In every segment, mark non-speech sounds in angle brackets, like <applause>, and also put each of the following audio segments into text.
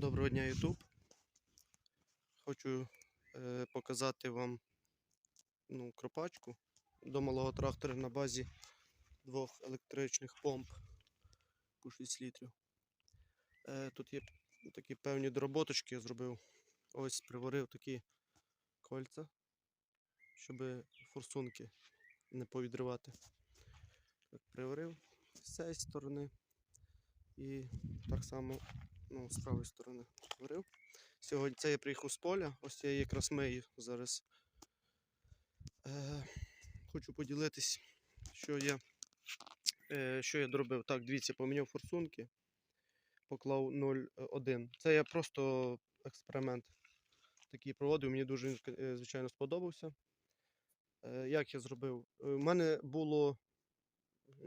Доброго дня, YouTube. Хочу е, показати вам ну, кропачку до малого трактора на базі двох електричних помп по 6 літрів. Е, тут є такі певні дороботочки я зробив. Ось приварив такі кольця, щоб форсунки не повідривати. Так, приварив з цієї сторони і так само ну, з правої сторони говорив. Сьогодні це я приїхав з поля, ось я якраз мию зараз. Е, хочу поділитись, що я, е, що я доробив. Так, дивіться, поміняв форсунки, поклав 0,1. Це я просто експеримент такий проводив, мені дуже, е, звичайно, сподобався. Е, як я зробив? У мене було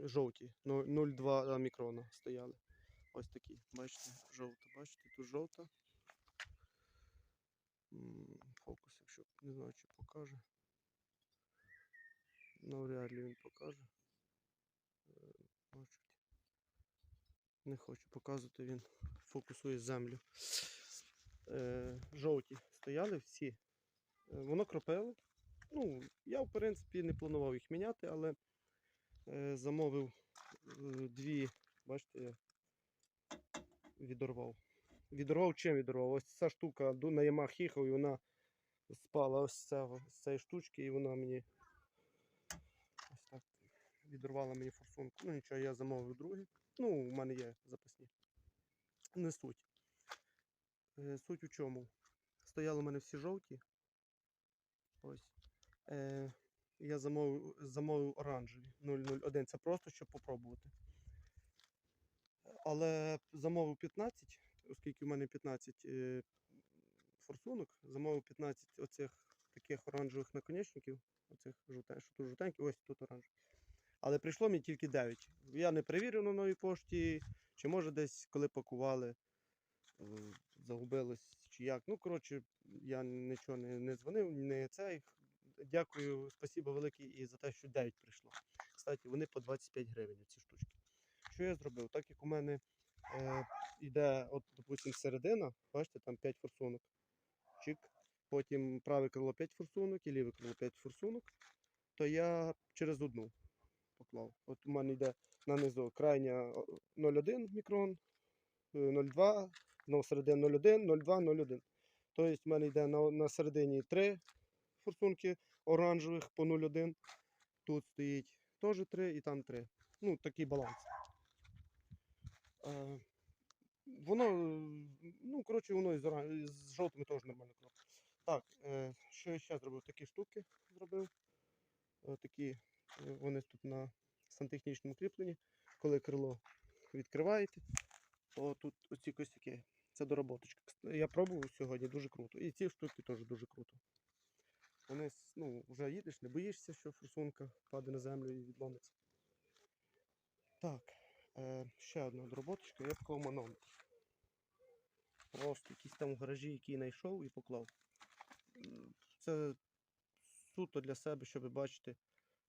жовті, ну, 0,2 мікрона стояли. Ось такі, бачите, жовта, бачите, тут жовта. Фокус, якщо не знаю, чи покаже. Навряд ли він покаже. Е, Бачите. Не хочу показувати, він фокусує землю. Е, жовті стояли всі. Е, воно кропило. Ну, я, в принципі, не планував їх міняти, але замовив дві, бачите, відорвав. Відорвав чим відорвав? Ось ця штука на Ямах їхав і вона спала ось з, з цієї штучки, і вона мені ось так відорвала мені форсунку. Ну нічого, я замовив другий. Ну, у мене є запасні. Не суть. Е, суть у чому? Стояли у мене всі жовті. Ось. Е, я замовив, замовив оранжеві 001. Це просто щоб попробувати. Але замовив 15, оскільки в мене 15 е, форсунок, замовив 15 оцих таких оранжевих наконечників, оцих жовтен, що тут жовтенькі, ось тут оранжеві. Але прийшло мені тільки 9. Я не перевірив на новій пошті, чи може десь, коли пакували, е, загубилось, чи як. Ну, коротше, я нічого не, не дзвонив, не цей. Дякую, спасибо велике і за те, що 9 прийшло. Кстати, вони по 25 гривень, ці штучки. Що я зробив? Так як у мене е, йде, от, допустим, середина, бачите, там 5 форсунок. Чик. Потім праве крило 5 форсунок і ліве крило 5 форсунок, то я через одну поклав. От у мене йде нанизу крайня 0,1 мікрон, е, 0,2, знову середина 0,1, 0,2, 0,1. Тобто в мене йде на, на середині 3 форсунки оранжевих по 0,1. Тут стоїть теж 3 і там 3. Ну, такий баланс. Е, воно, ну, коротше, воно і з, жовтими теж нормально кропить. Так, е, що я ще зробив? Такі штуки зробив. Е, такі, вони тут на сантехнічному кріпленні. Коли крило відкриваєте, то тут оці косяки. Це дороботочка. Я пробував сьогодні, дуже круто. І ці штуки теж дуже круто. Вони, ну, вже їдеш, не боїшся, що форсунка впаде на землю і відломиться. Так, е, ще одна дороботочка, я поклав манометр. Просто якийсь там в гаражі, який знайшов і поклав. Це суто для себе, щоб бачити,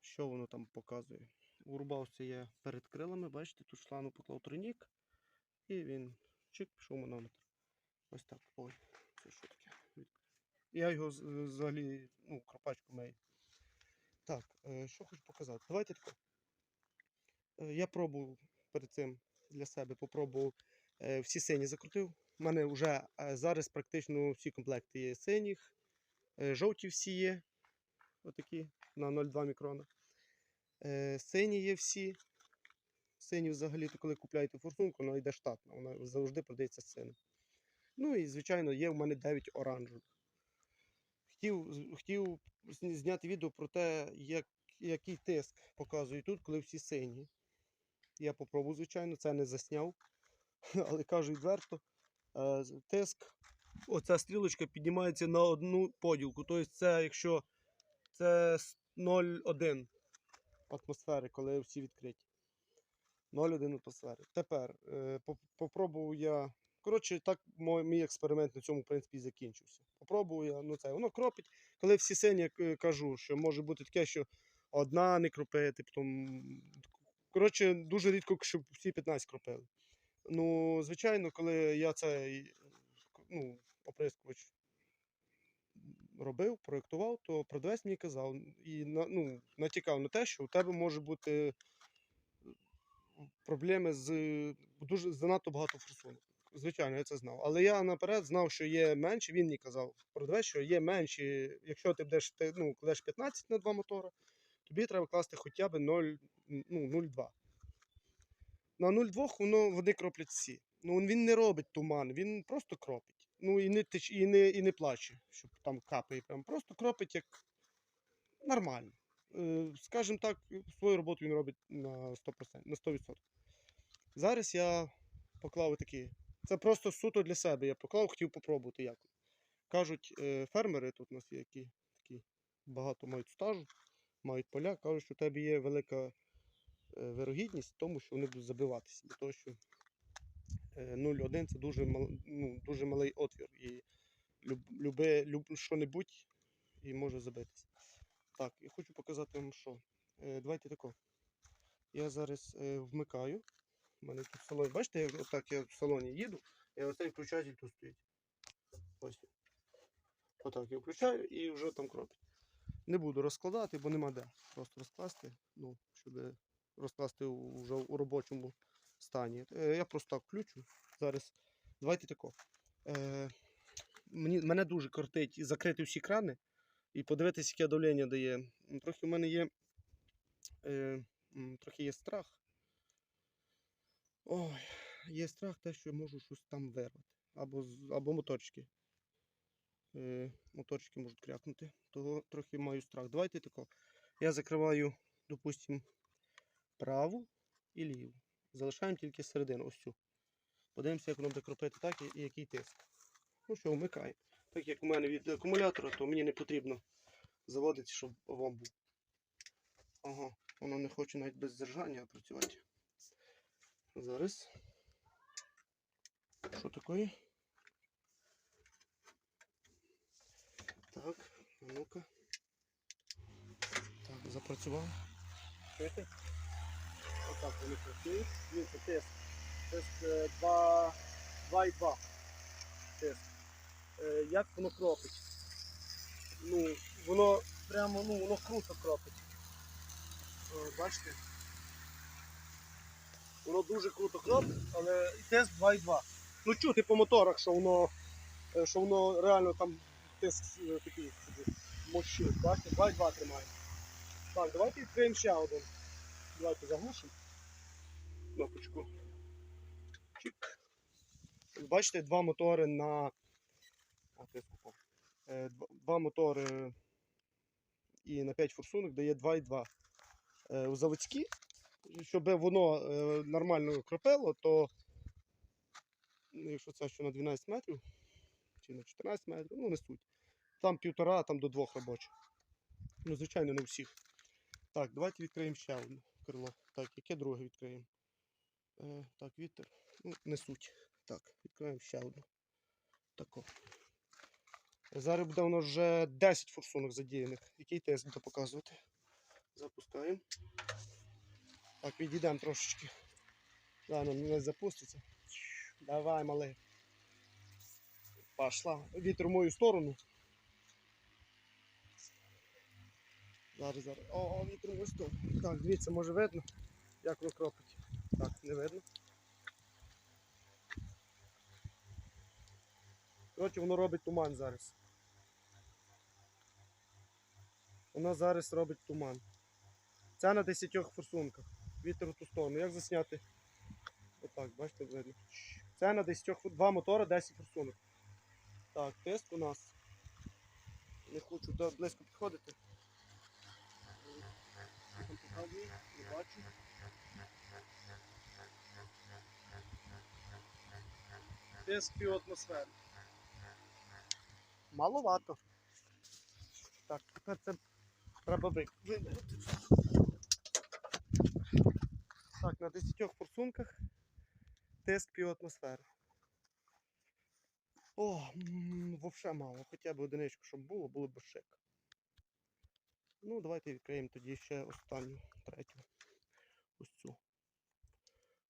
що воно там показує. Урубався я перед крилами, бачите, тут шлану поклав тройник, і він чик, пішов манометр. Ось так. Ой, це що таке? Я його взагалі, ну, кропачку маю. Так, е, що хочу показати. Давайте тако. Е, Я пробував перед цим для себе, попробував е, всі сині закрутив. У мене вже е, зараз практично всі комплекти є синіх, е, жовті всі є. Отакі на 0,2 мікрона. Сині є всі. Сині взагалі, то коли купляєте форсунку, вона йде штатна, вона завжди продається синим. Ну і, звичайно, є в мене 9 оранжевих. Хотів, хотів зняти відео про те, як, який тиск показує тут, коли всі сині. Я попробував, звичайно, це не засняв. <laughs> Але кажу відверто, е, тиск, оця стрілочка піднімається на одну поділку. Тобто це якщо це 0,1 атмосфери, коли всі відкриті. 0,1 атмосфери. Тепер е, попробував я. Коротше, так мій експеримент на цьому, в принципі, і закінчився. Попробував я, ну це воно кропить. Коли всі сині я кажу, що може бути таке, що одна не кропити, потім. Коротше, дуже рідко, щоб всі 15 кропили. Ну, звичайно, коли я це ну, оприскувач робив, проєктував, то продавець мені казав і ну, натякав на те, що у тебе може бути проблеми з дуже занадто багато форсунок. Звичайно, я це знав. Але я наперед знав, що є менші, він мені казав, продавець, що є менші, якщо ти будеш ти, ну, кладеш 15 на два мотора, тобі треба класти хоча б 0, ну, 0,2. На 0,2 воно вони кроплять всі. Ну він не робить туман, він просто кропить. Ну і не теч, і не, і не плаче, щоб там капає. Прям просто кропить як нормально. Е, скажімо так, свою роботу він робить на 100%, на 100%. Зараз я поклав такі. Це просто суто для себе. Я поклав, хотів попробувати як. Кажуть, е, фермери тут у нас є, які такі багато мають стажу, мають поля, кажуть, що у тебе є велика е, вирогідність в тому, що вони будуть забиватися. Того, що е, 0,1 це дуже, мал, ну, дуже малий отвір. І любе, люб, що-небудь і може забитися. Так, я хочу показати вам, що. Е, давайте тако. Я зараз е, вмикаю. У мене тут в салоні. Бачите, як отак я в салоні їду, і ось цей включатель тут стоїть. Ось. Отак я включаю і вже там кропить. Не буду розкладати, бо нема де. Просто розкласти, ну, щоб розкласти вже у робочому стані. Е, Я просто так включу. Зараз. Давайте тако. Е, мені, мене дуже кортить закрити всі крани і подивитися, яке давлення дає. Трохи в мене є. Е, трохи є страх. Ой, є страх те, що можу щось там вирвати. Або, або моторчики. Е, моторчики можуть крякнути. Того трохи маю страх. Давайте тако. Я закриваю, допустимо, праву і ліву. Залишаємо тільки середину, ось цю. Подивимося, як воно буде кропити так і, який тиск. Ну що, вмикаємо. Так як у мене від акумулятора, то мені не потрібно заводити, щоб вам був. Ага, воно не хоче навіть без держання працювати. Зараз. Що таке? Так, а ну-ка. Так, запрацював. Чуєте? Отак вони працюють. Дивіться, тиск. Тиск е, 2 2,2. Тиск. Як воно кропить? Ну, воно прямо, ну, воно круто кропить. Бачите? Воно дуже круто кропить, але і тиск 2,2. Ну чути по моторах, що воно, е, що воно реально там тиск е, такий собі. Бачите, 2,2 тримає. Так, давайте відкриємо ще один. Давайте заглушимо. Кнопочку. Чик. Бачите, два мотори на. А, упав. Е, Два мотори і на 5 форсунок дає 2,2. Е, У заводські, щоб воно е, нормально кропило, то ну, якщо це що на 12 метрів чи на 14 метрів, ну не суть. Там півтора, там до двох робочих. Ну, звичайно, не всіх. Так, давайте відкриємо ще одне крило. Так, яке друге відкриємо? Е, так, вітер. Ну, не суть. Так, відкриємо ще одну. Тако. Зараз буде у нас вже 10 форсунок задіяних. Який тиск буде показувати? Запускаємо. Так, відійдемо трошечки. Да, нам не запуститься. Давай, малий. Пошла. Вітер в мою сторону. Зараз, зараз. О, о, вітер в мою сторону. Так, дивіться, може видно, як воно кропить. Так, не видно. Коротше, воно робить туман зараз. Воно зараз робить туман. Це на 10 форсунках. Вітер у ту сторону. Як засняти? Отак, бачите, видно. Це на 10 фор- два мотори 10 форсунок. Так, тиск у нас. Не хочу близько підходити. Там показую, не бачу. Тиск пів. Маловато. Так, тепер це треба ви- вибрати. Так, на 10 форсунках тиск пів атмосфери. О, вовше мало. Хоча б одиничку, щоб було, було б шик. Ну, давайте відкриємо тоді ще останню, третю. Ось цю.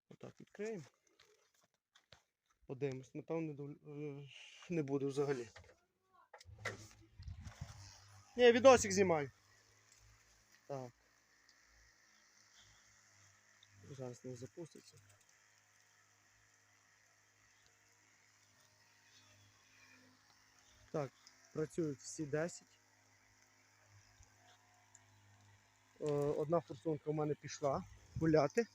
Отак відкриємо. Подивимось. Напевно, е, не буду взагалі. Ні, відосик знімаю. Так. Зараз не запуститься. Так, працюють всі 10. Е, Одна форсунка в мене пішла гуляти.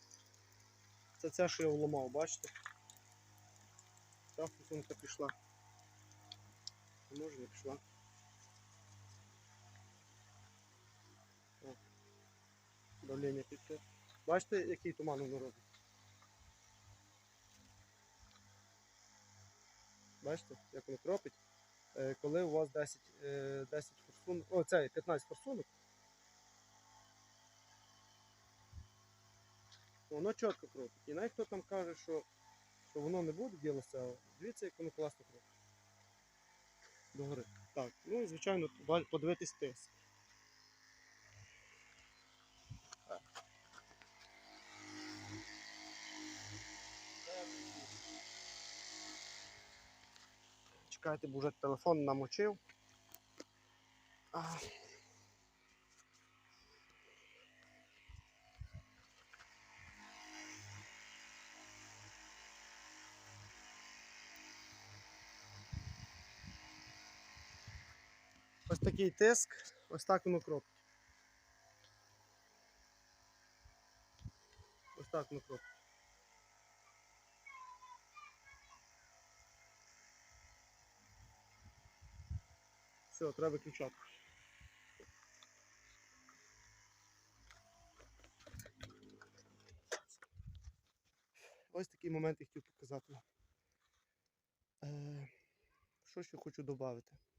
Це ця, що я вламав, бачите? Ця форсунка пішла. А Може не пішла. О. Давлення пішло. Бачите, який туман воно робить? Бачите, як воно кропить? Е, Коли у вас 10, е, 10 форсунок, о, це 15 форсунок, воно чітко кропить. І навіть хто там каже, що, що воно не буде ділося, дивіться, як воно класно кропить. Догори. Так, ну і звичайно, подивитись тиск. Чекайте, бо вже телефон намочив. А. такий тиск, ось так воно кропить. Ось так воно кропить. Все, треба виключати. Ось такий момент я хотів показати. Е, що ще хочу додати?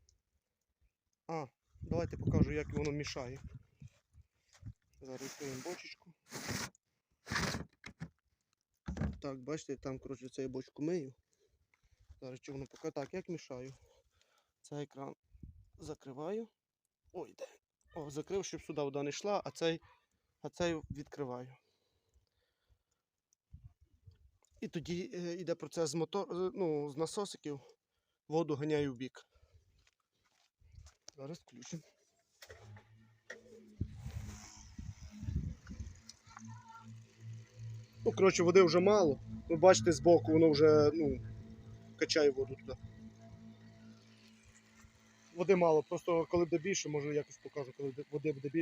А, давайте покажу, як воно мішає. Зараз відкриємо бочечку. Так, бачите, там, коротше, цю бочку мию. Зараз чи воно поки так, як мішаю. Цей екран закриваю. Ой, де? О, закрив, щоб сюди вода не йшла, а цей, а цей відкриваю. І тоді е, йде процес з мотор, е, ну, з насосиків, воду ганяю в бік. Зараз включимо. Ну, коротше, води вже мало. Ви бачите, збоку воно вже ну, качає воду туди. Води мало, просто коли буде більше, може якось покажу, коли води буде більше.